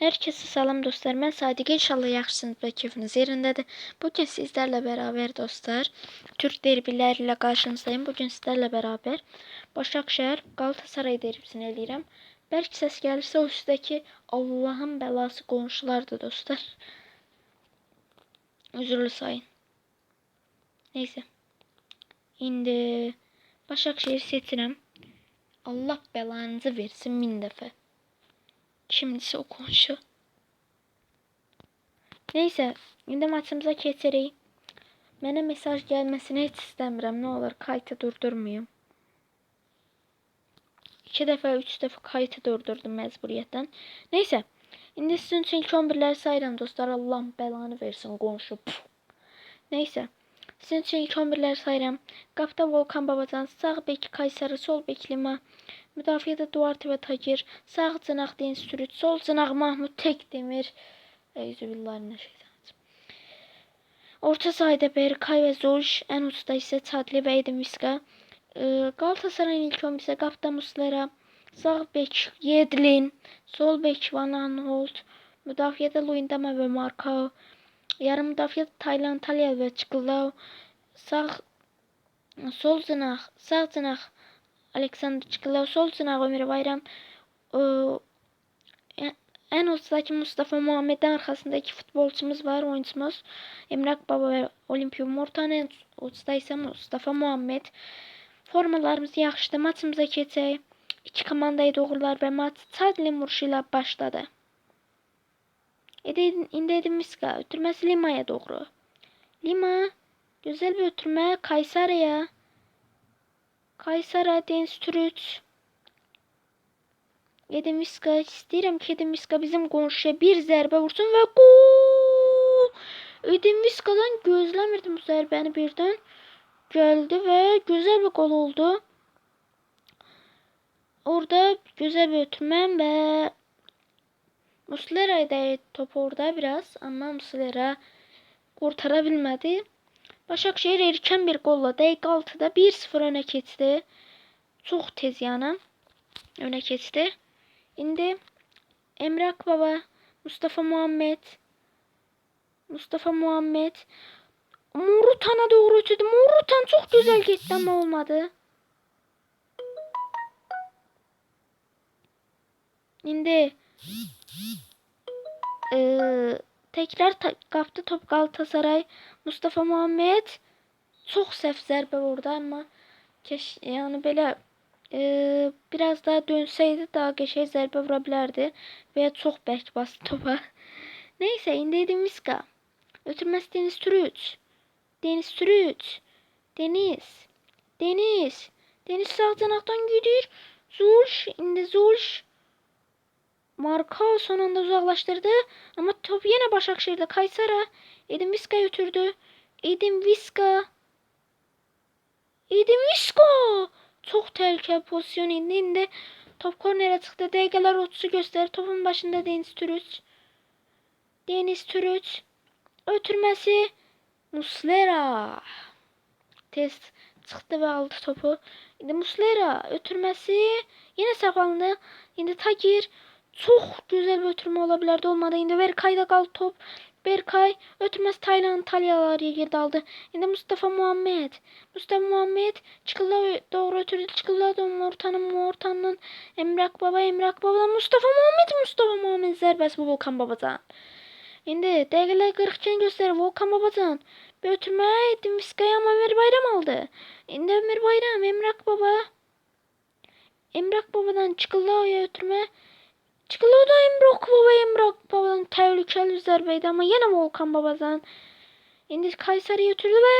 Herkese salam dostlar. Ben Sadiq. İnşallah yaxşısınız ve keyfiniz yerindedir. Bugün sizlerle beraber dostlar Türk derbileriyle karşınızdayım. Bugün sizlerle beraber Başakşehir Galatasaray derbisini eləyirəm. Belki ses gelirse o üstteki Allah'ın belası komşulardı dostlar. Özürlü sayın. Neyse. İndi Başakşehir seçirəm. Allah belanızı versin bin dəfə. Şimdisi o komşu. Neyse, indi maçımıza keçirik. Mənə mesaj gəlməsini heç istəmirəm. Nə olur, kayıtı durdurmayım. İki dəfə, üç dəfə kayıtı durdurdum məcburiyyətdən. Neyse, indi sizin üçün ilk 11-ləri sayıram dostlar. Allah'ın belanı versin qonşu. Puf. Neyse. Sizin üçün ilk 11-ləri sayıram. Qapda Volkan Babacan, sağ bek Kayseri, sol bek Lima, Müdafiədə Duarte və Tagir, sağ cınaq Deniz Sürüt, sol cınaq Mahmud Tekdemir. Euzubillahimineşşeytanirracim. Orta sahada Berkay və Zolş, ən ucda isə Çadli və Edin Viska. Galatasarayın ilk 11 isə qapda Muslera, sağ bek Yedlin, sol bek Van Aanholt, müdafiədə Luindama və Markao, yarım müdafiədə Taylan Talya və Çıqılav, sağ sol cınaq, sağ cınaq Alexander Çıqılav, sol cınaq Ömür Bayram, ee, en uçtaki Mustafa Muhammed'in arkasındaki futbolcumuz var, oyuncumuz. Emrak Baba ve Olimpiyo Mortan en uçta ise Mustafa Muhammed. Formalarımız yaxşıdır. Maçımıza keçək. İki komandayı doğrular və maç Çadli vuruşu ilə başladı. Edin, indi Edin Miska ötürməsi Lima'ya doğru. Lima güzel bir ötürmə Kayseri'ye. Kayseri Deniz Türüç. Edin Miska istəyirəm ki Edin Miska bizim qonşuya bir zərbə vursun və gol! Edin Miska'dan gözləmirdim bu zərbəni birdən. Geldi ve güzel bir gol oldu. Orada güzel bir ötürmem ve Muslera'ydı top orada biraz ama Muslera kurtarabilmedi. Başakşehir erken bir golla dakika 6'da 1-0 öne keçdi. Çok tez yana öne keçdi. İndi Emre Akbaba, Mustafa Muhammed, Mustafa Muhammed Morutan'a doğru ötürdü. Morutan çok güzel gitti ama olmadı. Şimdi ee, tekrar ta kaptı top Galatasaray. Mustafa Muhammed çok səhv zərbə vurdu ama keş yani böyle ee, biraz daha dönseydi daha geçey zərbə vura bilərdi veya çok bərk bastı topa. Neyse indi Edimiska. Ötürməsi Deniz Türüç. Deniz Sürüt. Deniz. Deniz. Deniz sağ canaqdan gidiyor. Zulş. indi Zulş. Marka son anda uzaklaştırdı. Ama top yine Başakşehir'de. Kaysara. Edin Viska götürdü. Edin Viska. Edin Viska. Çok tehlikeli pozisyon indi. indi. Top kornere çıktı. DG'ler 30'u gösterir. Topun başında Deniz Türüç. Deniz Türüç. Ötürmesi. Muslera. Test çıktı ve aldı topu. Şimdi Muslera ötürmesi yine saklandı. Şimdi Takir çok güzel bir ötürme olabilirdi olmadı. Şimdi Berkay'da kaldı top. Berkay ötürmesi Taylan Talyalarıya girdi aldı. Şimdi Mustafa Muhammed. Mustafa Muhammed çıkıla doğru ötürdü. Çıkıla doğru ortanın ortanın Emrak Baba Emrak Baba'dan Mustafa Muhammed Mustafa Muhammed zərbəsi bu Volkan Babacan. İndi dəqiqələr 40 göstərir Volkan Babacan. Bir ötürmə etdim Viskaya ama Ömer Bayram aldı. İndi Ömer Bayram Emrak Baba. Emrak Baba'dan Çıkılao'ya ötürmə. Çıkılao'da Emrak Baba Emrak Baba'dan tehlikeli bir zərbəydi ama yine Volkan Babacan. İndi Kayseri'ye ötürdü ve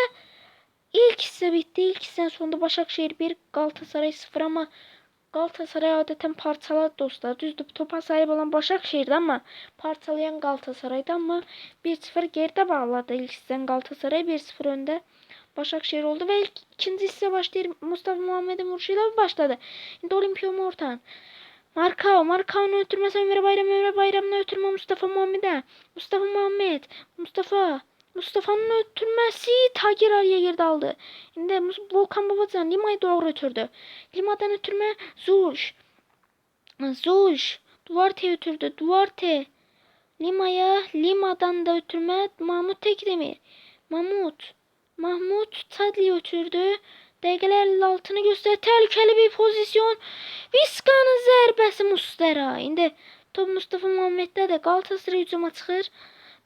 ilk hissə bitti. İlk hissenin sonunda Başakşehir 1 Galatasaray 0 ama Galatasaray adeten parçaladı dostlar. Düzdür topa sahip olan Başakşehir'di ama parçalayan Galatasaray'dı ama 1-0 geride bağladı ilk hisseden Galatasaray 1-0 önde. Başakşehir oldu ve ilk ikinci hisse başlayır Mustafa Muhammed'in vuruşuyla başladı. Şimdi Olimpio Mortan. Markao, Markao'nu ötürmesi Ömer Bayram, Ömer Bayram'la ötürme Mustafa Muhammed'e. Mustafa Muhammed, Mustafa, Mustafa'nın ötürmesi Tagir araya girdi aldı. Şimdi Volkan Babacan Lima'yı doğru ötürdü. Lima'dan ötürme Zuş. Zuş. Duarte ötürdü. Duarte. Lima'ya Lima'dan da ötürme Mahmut Tekdemir. Mahmut. Mahmut Tadli ötürdü. Dəqiqələr altını göstər. Təhlükəli bir pozisyon. Viskanın zərbəsi Mustera. İndi top Mustafa Muhammed'dədir. Galatasaray hücuma çıxır.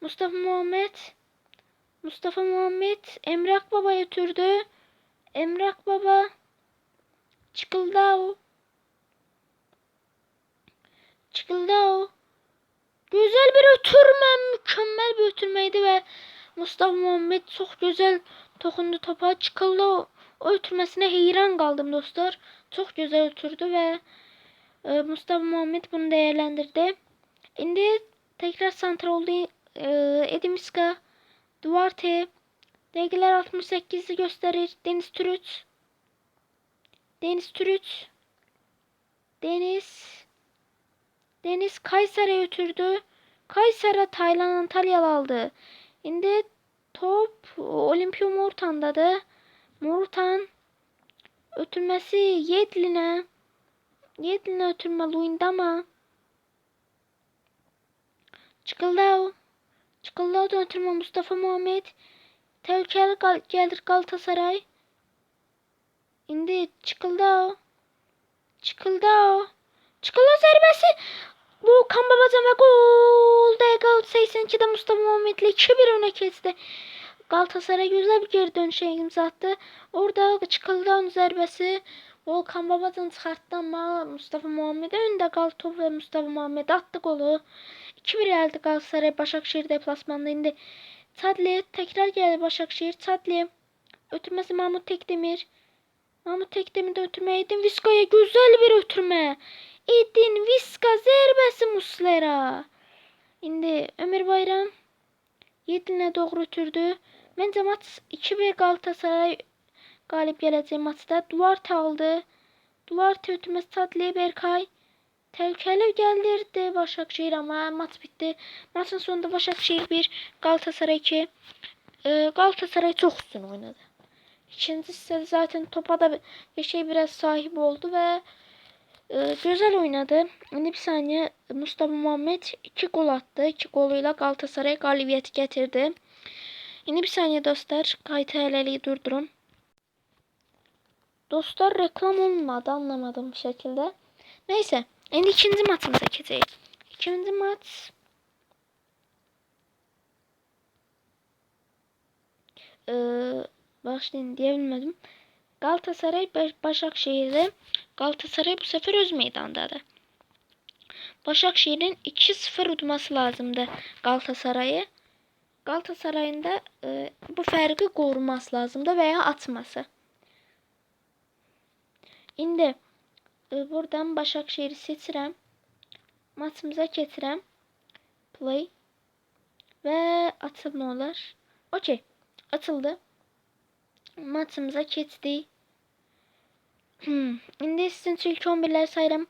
Mustafa Muhammed. Mustafa Muhammed Emrak Baba ötürdü. Emrak Baba. Çıkıldao. Çıkıldao. Güzel bir ötürme, mükemmel bir ötürmeydi ve Mustafa Muhammed çok güzel tokundu topa çıkıldı. Ötürmesine heyran kaldım dostlar. Çok güzel ötürdü ve e, Mustafa Muhammed bunu değerlendirdi. Şimdi tekrar santra oldu. E, Edimiska, Duarte, Dəqiqələr 68'i gösterir. Deniz Türüç. Deniz Türüç. Deniz. Deniz Kayseri'ye götürdü. Kayseri Taylan Antalyalı aldı. Şimdi top Olimpio Mortan'dadır. Mortan ötürmesi Yedlin'e. Yedlin'e ötürme Luyendama. Çıkıldao. Çıkıldao'dan ötürme Mustafa Muhammed. Tehlikeli gal gelir Galatasaray. Şimdi Çıkıldao. Çıkıldao. Çıkıldao zərbesi. Bu kan babacan ve gol. Dakika 82'de Mustafa Muhammed'le 2-1 öne kesti. Galatasaray güzel bir geri dönüşe imza attı. Orada Çıkıldağ'ın zərbesi. Volkan Babacan çıxartdı ama Mustafa Muhammed önde qaldı top ve Mustafa Muhammed attı golü. 2-1 gəldi Galatasaray Başakşehir deplasmanında indi. Çadli tekrar geldi Başakşehir. Çadli ötürmesi Mahmut Tekdemir. Mahmut Tekdemir'de ötürme Edin Viska'ya güzel bir ötürme. Edin Viska zərbəsi Muslera. İndi Ömer Bayram Yedinə doğru ötürdü. Məncə maç 2-1 Galatasaray qalib gələcək maçda. Duarte aldı. Duarte ötürməsi Çadli Berkay. Tehlikeli geldirdi Başakşehir ama maç bitti. Maçın sonunda Başakşehir 1, Galatasaray 2. Ee, Galatasaray çok üstün oynadı. İkinci hissede zaten topa da şey biraz sahip oldu ve e, güzel oynadı. Şimdi bir saniye Mustafa Muhammed 2 gol attı. 2 goluyla Galatasaray galibiyeti getirdi. Şimdi bir saniye dostlar. Helaliği durdurun. Dostlar reklam olmadı anlamadım bir şekilde. Neyse. Şimdi ikinci maçımıza geçelim. İkinci maç ee, başlayın diyebilmedim. Galatasaray Baş- Başakşehir'de Galatasaray bu sefer öz meydandadır. Başakşehir'in 2-0 udması lazımdı Galatasaray'ı. Galatasaray'ın da e, bu fərqi qoruması lazımdı veya atması. İndi e, buradan Başakşehir'i seçirəm. Maçımıza keçirəm. Play. Və atılma olar. Okey. Atıldı. Maçımıza keçdik. Hmm. İndi sizin üçün ilk 11'ləri sayıram.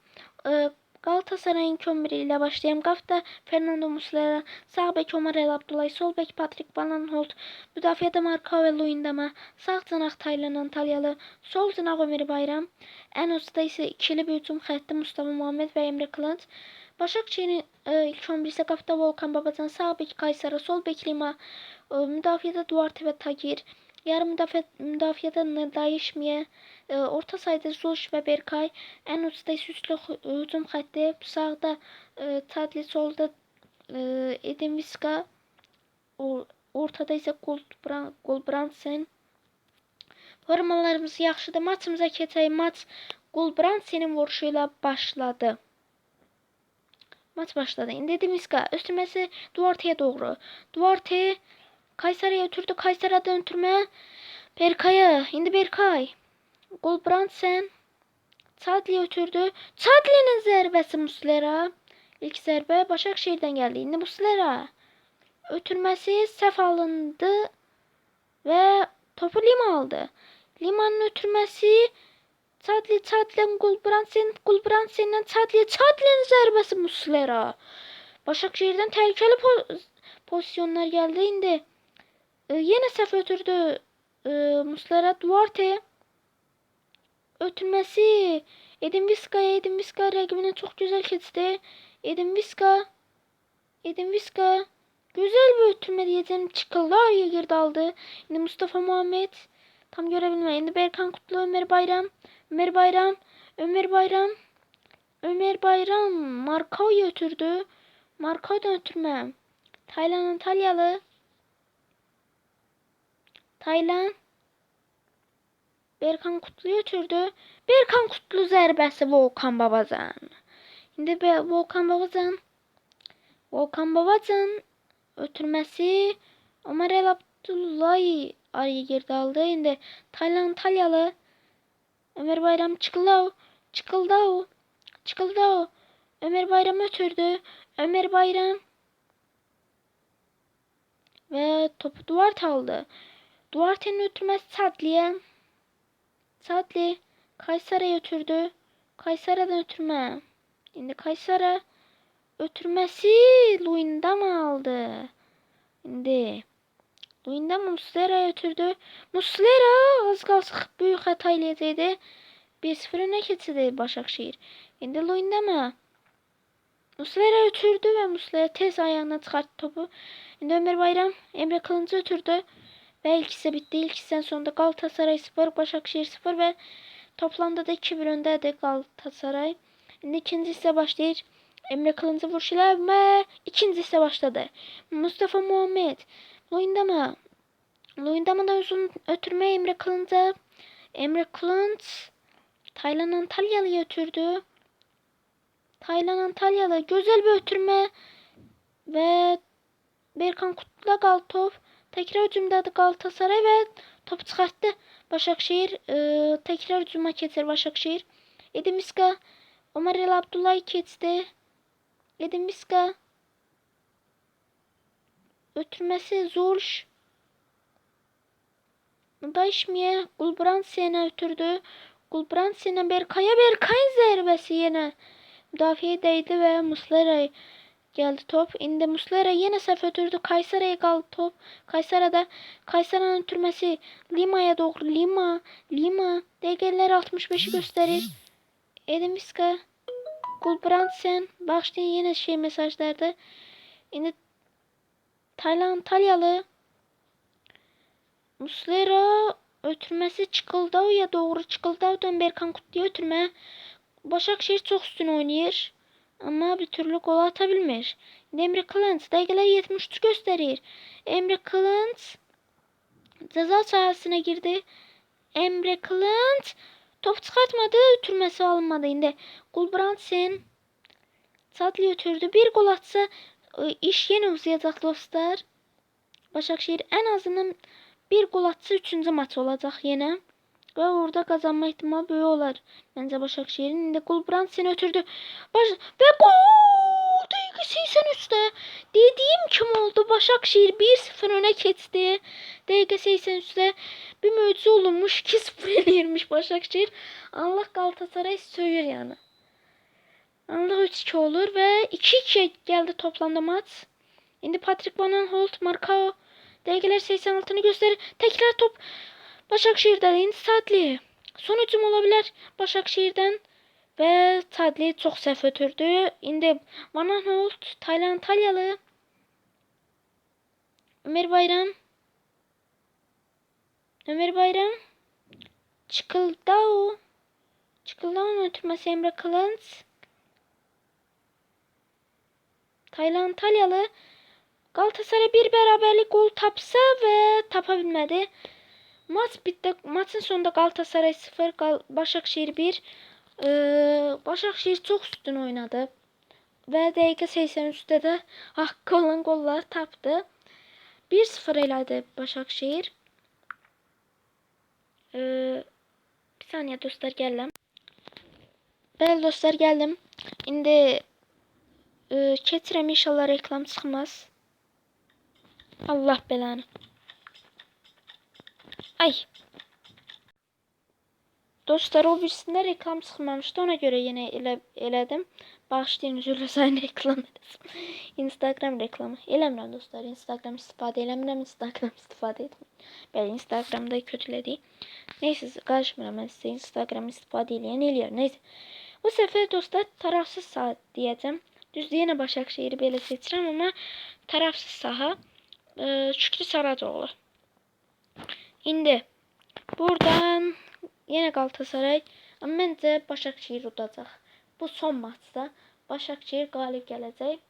Ee, Galatasaray'ın 11 ilə başlayayım. Qafda Fernando Muslera, sağ bek Omar El Abdulay, sol bek Patrick Van Holt, müdafiədə Marka və Luyendama, sağ cınaq Taylan Antalyalı, sol cınaq Ömer Bayram, ən ucda isə ikili bir hücum Mustafa Muhammed və Emre Kılınç. Başakşehir'in e, ilk 11 ise Qafda Volkan Babacan, sağ bek Kayseri, sol bek Lima, e, müdafiədə Duarte və Tagir, yarım müdafiə, müdafiədə Ndayişmiyə, e, orta sayda Zuş və Berkay, ən ucda hü- hücum xətti, sağda e, Tadli, solda e, Edin ortada isə Goldbran- Goldbrandsen. Formalarımız yaxşıdır. Maçımıza keçək. Maç Goldbrandsenin vuruşu ilə başladı. Maç başladı. İndi Edin Viska ötürməsi Duarte'ye doğru. Duarte Kayseri'ye ötürdü. Kayseri'den ötürme. Berkay'a. İndi Berkay. Goldbrandsen. Çadli'ye ötürdü. Çadli'nin zərbəsi Muslera. İlk zərbə Başakşehir'den geldi. İndi Muslera. Ötürməsi səhv alındı və topu Lima aldı. Lima'nın ötürməsi Çadli, Çadli, Gulbrandsen, Gulbrandsen'den Çadli, Çadli'nin zərbəsi Muslera. Başakşehir'den tehlikeli po pozisyonlar geldi. İndi e, yine səhv ötürdü e, Muslera Duarte. Ötürməsi Edin Viska'ya. Edin Viska rəqibini çox gözəl keçdi. Edin Viska Edin Viska. Güzel bir ötürme diyeceğim. Çıkıldı araya girdi aldı. Şimdi Mustafa Muhammed. Tam görebilme. Şimdi Berkan Kutlu Ömer Bayram. Ömer Bayram. Ömer Bayram. Ömer Bayram. Markao'yu ötürdü. Markao'dan ötürme. Taylan Antalyalı. Taylan. Berkan Kutlu'yu ötürdü. Berkan Kutlu zərbəsi Volkan Babacan. İndi Volkan Babacan. Volkan Babacan ötürməsi Ömer El Abdullahi araya girdi aldı. İndi Taylan Antalyalı. Ömer Bayram o. Çıkıldı o. Ömer Bayram ötürdü. Ömer Bayram. Ve topu Duarte aldı. Duarte'nin ötürmesi Sadli'ye. Sadli Kayseri'ye ötürdü. Kayseri'den ötürme. Şimdi Kayseri ötürmesi Luyendam'a aldı. Şimdi Luyendam Muslera'ya ötürdü. Muslera az kalsın büyük hata eləyəcəkdi. 1-0 öne keçidi Başakşehir. Şimdi Luyendam'a Muslera ötürdü ve Muslera tez ayağına çıkarttı topu. Şimdi Ömer Bayram Emre Kılıncı ötürdü. Ve ilkisi bitti. İlkisinden sonunda Galatasaray 0, Başakşehir 0 ve toplamda da 2-1 öndedir Galatasaray. Şimdi ikincisi başlayır. Emre Kılıncı vuruşuyla ve ikincisi başladı. Mustafa Muhammed. Luyendama. Luyendama'dan uzun ötürme Emre Kılıncı. Emre Kılınç. Taylan Antalyalı'ya ötürdü. Taylan Antalyalı güzel bir ötürme. Ve Berkan Kutlu'la kaldı top. Tekrar hücumdadı Galatasaray ve top çıkarttı. Başakşehir e, tekrar hücuma keçir Başakşehir. Edin Viska Ömer El Abdullahi keçdi. Edin Viska ötürmesi Zulş Daşmiye Gulbrandsen'e ötürdü. Gulbrandsen'e Berkay'a Berkay'ın zərbesi yine müdafiye değdi ve Muslera'yı geldi top. İndi Muslera yine səhv ötürdü. Kayseri'ye kaldı top. Kayseri'de Kayseri'nin ötürmesi Lima'ya doğru. Lima. Lima. DG'ler 65'i gösterir. Edin Viska. Gulbrandsen. Başlayın yine şey mesajlarda. İndi Taylan Antalyalı. Muslera ötürmesi Çıkıldav'a doğru. Çıkıldav'dan Berkan Kutlu'ya ötürme. Başakşehir çok üstün oynayır. Ama bir türlü gol atabilmiş. Emre Kılınç dakikalar 73 gösterir. Emre Kılınç ceza sahasına girdi. Emre Kılınç top çıkartmadı. Ötürmesi alınmadı. Şimdi Gulbrandsen Sadli ötürdü. Bir gol atsa e, iş yine uzayacak dostlar. Başakşehir en azından bir gol atsa 3. maç olacak yine. Ve orada kazanma ihtimali büyük olar. Bence Başakşehir'in de Gulbrandsen ötürdü. Baş ve gol! Dakika 83'te. Dediğim kim oldu? Başakşehir 1-0 öne keçdi. Dakika 83'te bir möcüzə olunmuş. 2-0 eləyirmiş Başakşehir. Allah Galatasaray söyür yani. Allah 3-2 olur ve 2-2 geldi toplamda maç. Şimdi Patrick Van Aanholt, Marcao. Dakikalar 86'ını gösterir. Tekrar top Başakşehir'den indi Sadli. Son hücum olabilir Başakşehir'den. Ve Sadli çok səhv ötürdü. İndi Van Aanholt, Taylan Antalyalı. Ömer Bayram. Ömer Bayram. Çıkıldao. Çıkıldao'nun ötürmesi Emre Kılınç. Taylan Antalyalı. Galatasaray bir beraberlik gol tapsa ve tapabilmedi. Maç bitti. Maçın sonunda Galatasaray 0, Gal Başakşehir 1. Ee, Başakşehir çok üstün oynadı. Ve dakika 83'te de hakkı olan gollar taptı. 1-0 elədi Başakşehir. Ee, bir saniye dostlar geldim. Bəli dostlar geldim. İndi e, keçirəm inşallah reklam çıxmaz. Allah belanı. Ay. Dostlar o birisinde reklam çıkmamıştı. Ona göre yine ele, eledim. Bağışlayın üzülü sayın reklam edesim. Instagram reklamı. Eləmirəm dostlar. Instagram istifadə eləmirəm. Instagram istifadə etmirəm. Bəli Instagramda kötülədik. Neyse karışmıram ben size Instagram istifadə eləyən eləyər. Neyse. Bu sefer dostlar tarafsız saat diyeceğim. Düzdür, yenə Başakşehir'i belə seçirəm, amma tərəfsiz saha. Ee, Şükrü Saracoğlu. İndi buradan yenə Galatasaray, amma məncə Başakşehir udacaq. Bu son maçda Başakşehir qalib gələcək.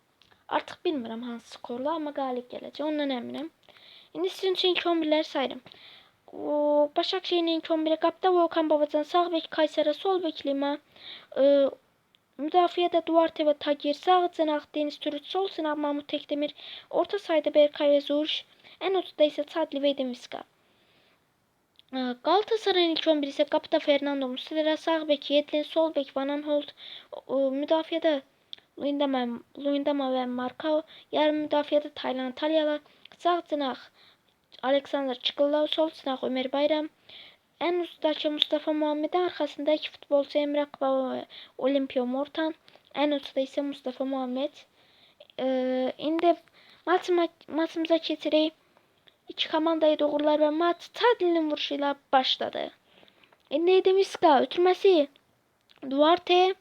Artıq bilmirəm hansı skorla, amma qalib gələcək. Ondan əminəm. İndi sizin üçün ilk 11'ləri sayırım. O, Başakşehir'in ilk 11'i Kapta Volkan Babacan, sağ bek Kayseri, sol bek Lima, e, müdafiədə Duarte və Tagir, sağ cənaq Deniz Türüt, sol cənaq Mahmut Tekdemir, orta sayda Berkay və Zuriş, ən ortada isə Çadli və Edemiska. E, Galatasaray'ın ilk 11 ise Kapta Fernando Muslera, sağ bek Yedlin, sol bek Van Aanholt, o, müdafiədə Luyendama, Luyendama və Markao, yarım müdafiədə Taylan Talyalı, sağ cənaq Alexander Çıkıllav, sol cənaq Ömer Bayram, en uzdaki Mustafa Muhammed'in arkasında iki futbolcu Emrah Baba ve Olimpio Mortan. En uçta ise Mustafa Muhammed. Ee, indi maçımıza keçirik. İki komandayı doğrular ve maç Tadil'in vuruşuyla başladı. İndi Edemiska ötürmesi. Duarte.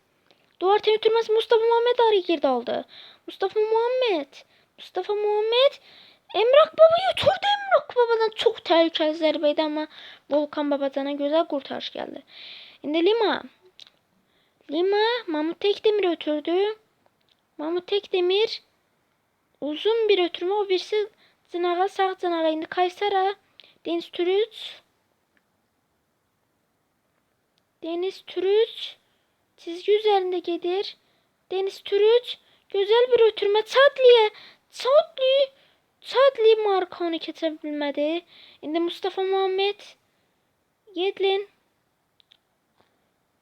Duarte ötürmesi Mustafa Muhammed araya girdi aldı. Mustafa Muhammed. Mustafa Muhammed. Emrah Baba'yı ötürdü. Emrah Baba'dan çok tehlikeli zərbəydi ama Volkan Babacan'a güzel kurtarış geldi. İndi Lima. Lima Mahmut Tekdemir ötürdü. Mahmut Tekdemir uzun bir ötürme o birisi Zınağa sağ Zınağa indi Kaysara. Deniz Türüç. Deniz Türüç çizgi üzerinde gelir. Deniz Türüç güzel bir ötürme Çadli'ye. Çadli Çadli markanı keçə bilmədi. İndi Mustafa Muhammed Yedlin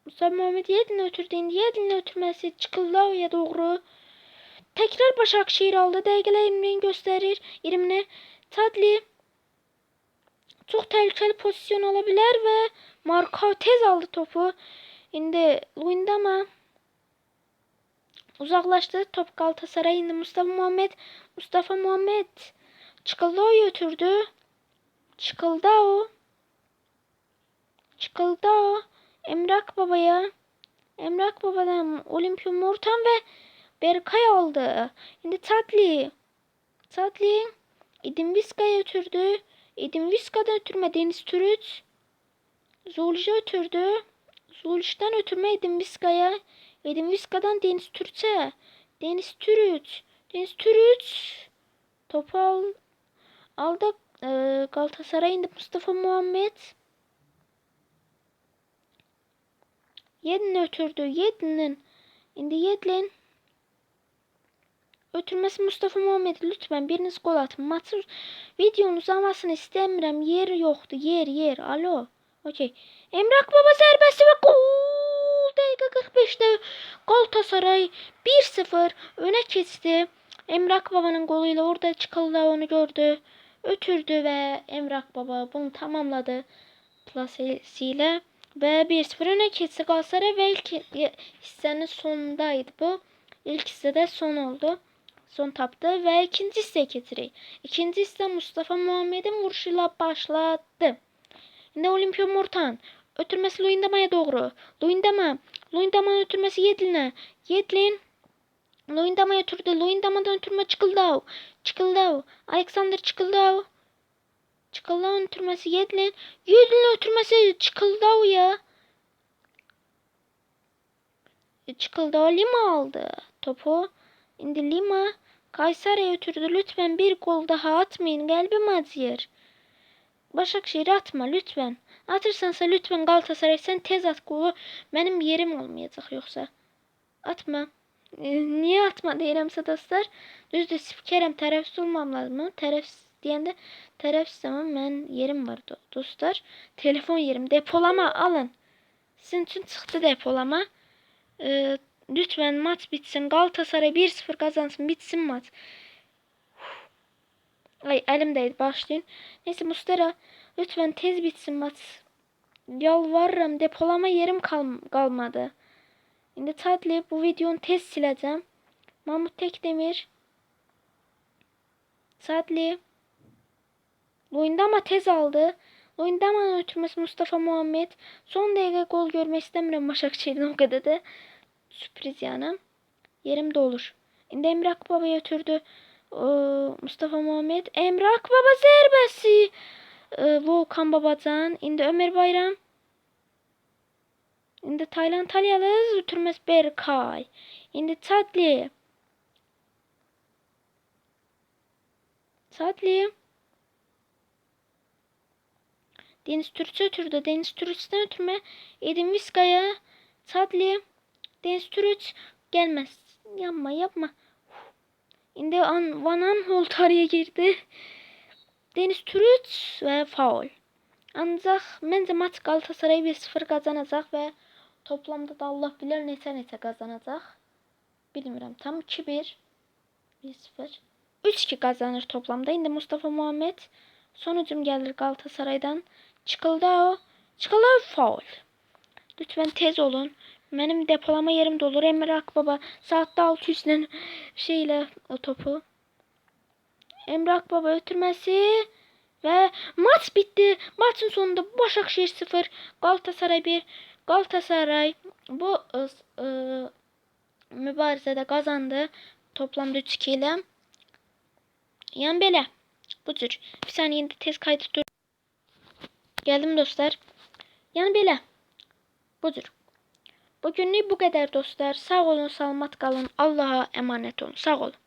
Mustafa Muhammed Yedlin ötürdü. İndi Yedlin ötürməsi Çıkıldavya doğru. Tekrar Başakşehir aldı. Dəqiqələr 20'ni göstərir. 20'ni Tadli çok tehlikeli pozisyon alabilir ve Marka tez aldı topu. İndi Luindama uzaklaştı. Top Galatasaray indi Mustafa Muhammed. Mustafa Muhammed Çıkıldao götürdü. Çıkıldao. Çıkıldao. Emrak Baba'ya. Emrak Baba'dan Olimpio Mortan ve Berkay aldı. Şimdi Tatli. Tatli. Götürdü. Edin Vizca'dan ötürme Deniz Türüt. Zuluş'a ötürdü. Zuluş'tan ötürme. Edin Vizca'dan Deniz Türüt'e. Deniz Türüt. Deniz Türüt. Topu al, aldı. Ee, Galatasaray indi Mustafa Muhammed. Yedin ötürdü. Yedin'in. İndi Yedlin. Ötürmesi Mustafa Muhammed lütfen biriniz gol atın. Maçı videonun uzamasını istemiyorum. Yer yoktu. Yer yer. Alo. Okey. Emrak Baba serbesti ve gol. Dakika 45'te Galatasaray 1-0 öne geçti. Emrak Baba'nın golüyle orada çıkıldı onu gördü. Ötürdü ve Emrak Baba bunu tamamladı. Plasesiyle. Ve 1-0 öne geçti Galatasaray ve ilk hissenin sonundaydı bu. İlk hissede son oldu. Son taptı ve ikinci hisse getiririk. İkinci hisse Mustafa Muhammed'in vuruşuyla başladı. Şimdi Olimpio Mortan. Ötürmesi Luyendama'ya doğru. Luyendama. Luyendama'nın ötürmesi Yedlin'e. Yedlin. Luyendama'ya ötürdü. Luyendama'dan ötürme Çıkıldav. Çıkıldav. Alexander Çıkıldav. Çıkıldav'ın ötürmesi Yedlin. Yedlin'in ötürmesi Çıkıldav ya. Çıkıldav Lima aldı topu. Şimdi Lima Kayseri'ye ötürdü. Lütfen bir gol daha atmayın. Kalbim acıyor. Başakşehir atma lütfen. Atırsansa lütfen Galatasaray sen tez at golü. Benim yerim olmayacak yoksa. Atma. E, niye atma deyirəmsə dostlar? Düzdür, spikerəm, tərəfsiz olmam lazım. Tərəfsiz deyəndə tərəfsiz amma mənim yerim var do- dostlar. Telefon yerim. Depolama alın. Sizin üçün çıxdı depolama. E, lütfen maç bitsin. Galatasaray 1-0 kazansın. Bitsin maç. Ay elimdeydi başlayın. Neyse Mustera lütfen tez bitsin maç. Yalvarırım depolama yerim kal kalmadı. Şimdi Tadli bu videonu tez sileceğim. Mahmut Tekdemir. Tadli. Oyunda ama tez aldı. Oyunda ama ötürmesi Mustafa Muhammed. Son dakika gol görmek istemiyorum Başakşehir'den o kadar da. Sürpriz yani. Yerim olur. İndi Emre Akbaba'ya ötürdü. Ee, Mustafa Muhammed. Emre Akbaba zərbesi. Ee, Volkan Babacan. İndi Ömer Bayram. İndi Taylan Talyalı ötürməz Berkay. İndi Çadli. Çadli. Deniz Türkçe ötürdü. Deniz Türkçe'den ötürme. Edin Viska'ya. Çadli. Deniz Türüç gelmez. Yapma yapma. Şimdi An Van Aanholt araya girdi. Deniz Türüç ve faul. Ancaq məncə maç Galatasaray 1-0 qazanacaq və toplamda da Allah bilər neçə-neçə qazanacaq. Bilmirəm. Tam 2-1 1-0 3-2 qazanır toplamda. İndi Mustafa Muhammed son hücum gəlir Galatasaraydan. Çıkıldı o. Çıkıldı faul. Lütfen tez olun. Benim depolama yerim dolur. Emre Akbaba saatte 600 ile şeyle o topu. Emre Akbaba ötürmesi ve maç bitti. Maçın sonunda Başakşehir 0, Galatasaray 1. Galatasaray bu ıı, ıı, mübarizede kazandı. Toplamda 3-2 ile. Yani böyle. Bu tür. Bir saniye tez kaydı dur. Geldim dostlar. Yani belə. Budur. Bugünlük bu qədər dostlar. Sağ olun, salamat qalın. Allah'a emanet olun. Sağ olun.